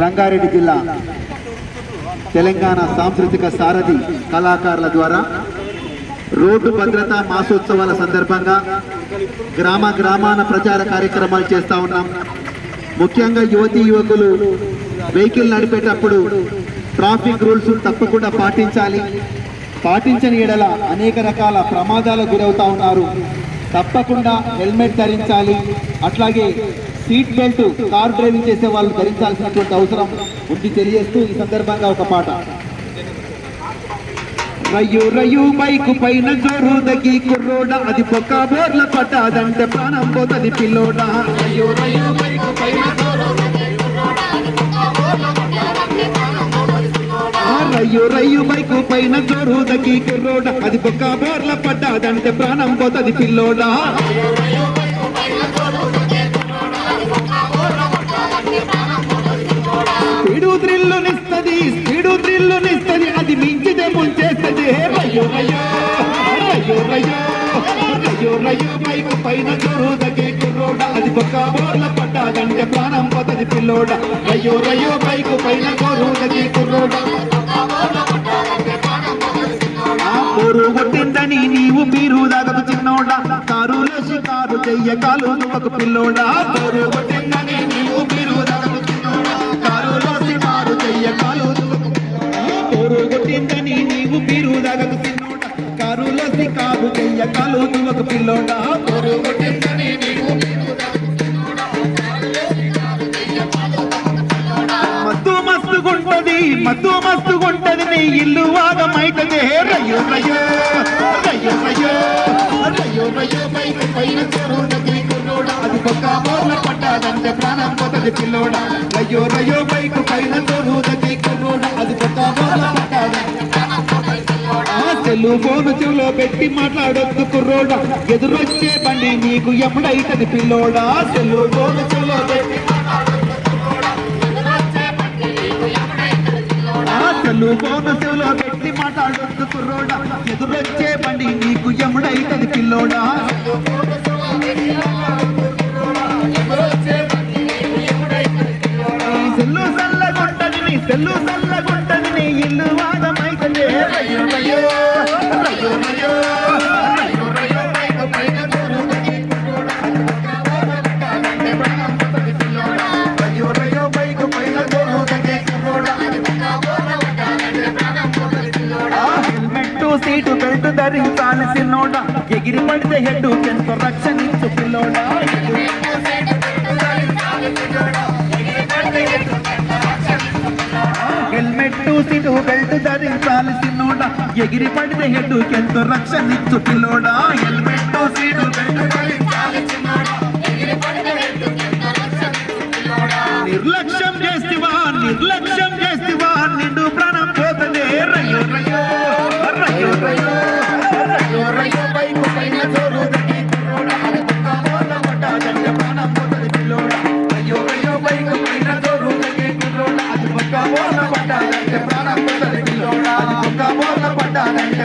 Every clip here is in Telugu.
రంగారెడ్డి జిల్లా తెలంగాణ సాంస్కృతిక సారథి కళాకారుల ద్వారా రోడ్డు భద్రతా మాసోత్సవాల సందర్భంగా గ్రామ గ్రామాన ప్రచార కార్యక్రమాలు చేస్తూ ఉన్నాం. ముఖ్యంగా యువతీ యువకులు వెహికల్ నడిపేటప్పుడు ట్రాఫిక్ రూల్స్ తప్పకుండా పాటించాలి. పాటించని ఎడల అనేక రకాల ప్రమాదాలకు గురవుతా ఉన్నారు. తప్పకుండా హెల్మెట్ ధరించాలి. అట్లాగే సీట్ బెల్ట్ కార్ డ్రైవింగ్ చేసే వాళ్ళు ధరించాల్సినటువంటి అవసరం ఉంది తెలియజేస్తూ ఈ సందర్భంగా ఒక పాట. రయ్యూ రయ్యూ బైకు పైన జోరు దగి కుర్రోడ అది పొక్క బోర్ల పట్టాదంటే ప్రాణం పోతది పిల్లోడ. రయ్యూ రయ్యూ బైకు పైన ఆ అయ్యో రయ్యు బైకు పైన జోరుదకి కుర్రోడ. అది పొక్క బోర్ల పడ్డాదంటే ప్రాణం పోతది పిల్లోడ. స్పీడు త్రిల్లునిస్తది స్పీడు త్రిల్లునిస్తది అది మించితే ముంచేస్తది. హే రయ్యో రయ్యో రయ్యో రయ్యో బైకు పైన జోరు కుర్రోడ. అది పొక్క బోర్ల పడ్డాదంటే ప్రాణం పోతది పిల్లోడ. అయ్యో రయ్యో బైకు పైన జోరుదకి కుర్రోడ. కారులో చెయ్య కాలు ఒక పిల్లోడా? పోరు కొట్టిందని నీవు మీరు కారులో షికారు చెయ్య కాలు నువ్వకు కొట్టిందని నీవు మీరు దాగకు చిన్నోడా కారులో చెయ్య కాలు పిల్లోడా? మత్తు మస్తుగుంటది నీ ఇల్లు వాగమైతదే రయ్యో రయ్యో రయ్యో రయ్యో రయ్యో రయ్యో పైన పైన చెరువునకి కుర్రోడ అది పక్క బోర్ల పట్టాదంటే ప్రాణం పోతది పిల్లోడా. రయ్యో రయ్యో బైక్ పైన చెరువునకి కుర్రోడ అది పక్క బోర్ల పడ్డాదంటే ఆ సెల్లు ఫోన్ చెవిలో పెట్టి మాట్లాడొద్దు కుర్రోడా. ఎదురొచ్చే బండి నీకు ఎప్పుడైతది పిల్లోడా? సెల్లు ఫోన్ చెవులో పెట్టి కళ్ళు ఫోన్ చెవులో పెట్టి మాట్లాడొద్దు కుర్రోడా ఎదురొచ్చే బండి నీకు ఎముడైతది పిల్లోడా సెల్లు సల్లగుంటది నీ సెల్లు సల్లగుంటది సీటు బెల్ట్ ధరించాలి సిన్నోడ ఎగిరి పడితే హెడ్ ఎంతో రక్షణించు పిల్లోడ. హెల్మెట్ సీటు బెల్ట్ ధరించాలి సిన్నోడ ఎగిరి పడితే హెడ్ ఎంతో రక్షణించు ఇచ్చు పిల్లోడా. హెల్మెట్ సీటు బెల్ట్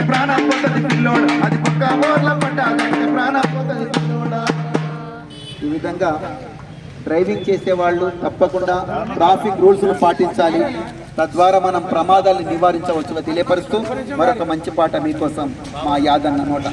ప్రాణం అది పక్క బోర్ల ప్రాణం పిల్లోడా. ఈ విధంగా డ్రైవింగ్ చేసే వాళ్ళు తప్పకుండా ట్రాఫిక్ రూల్స్ పాటించాలి. తద్వారా మనం ప్రమాదాలను నివారించవచ్చు. తెలియపరుస్తూ మరొక మంచి పాట మీకోసం మా యాదన్న నోట.